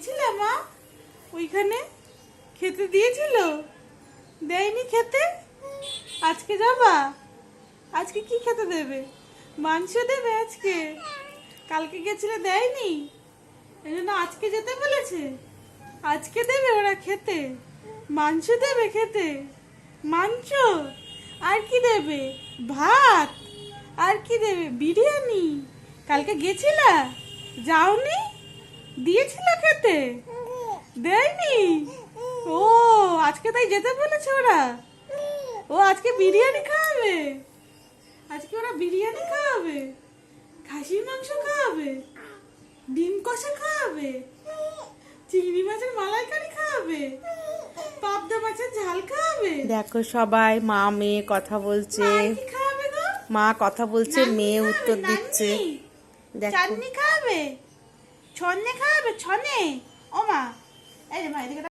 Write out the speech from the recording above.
গেছিলে মা? ওইখানে? খেতে দিয়েছিল? দেয়নি খেতে? আজকে যাবা? আজকে কি খেতে দেবে? মাংস দেবে আজকে? কালকে গেছিলে দেয়নি? এই জন্য আজকে যেতে বলেছে? আজকে দেবে ওরা খেতে? মাংস দেবে খেতে? মাংস? আর কি দেবে? ভাত? আর কি দেবে? বিরিয়ানি? কালকে গেছিলা? যাওনি? দিয়েছিল দেয়নি? ও আজকে তাই যেতে বলেছে ওরা? ও আজকে বিরিয়ানি খাওয়াবে? আজকে ওরা বিরিয়ানি খাওয়াবে? খাসির মাংস খাওয়াবে? ডিম কষা খাওয়াবে? চিংড়ি মাছের মালাইকারি খাওয়াবে? পাবদা মাছের ঝাল খাওয়াবে? দেখো সবাই মা মেয়ে কথা বলছে। মা কথা বলছে মেয়ে উত্তর। দিচ্ছে। দেখো। চাটনি খাওয়াবে? ছন্নে খাওয়াবে ছনে ও মা এই রে মা এদিকে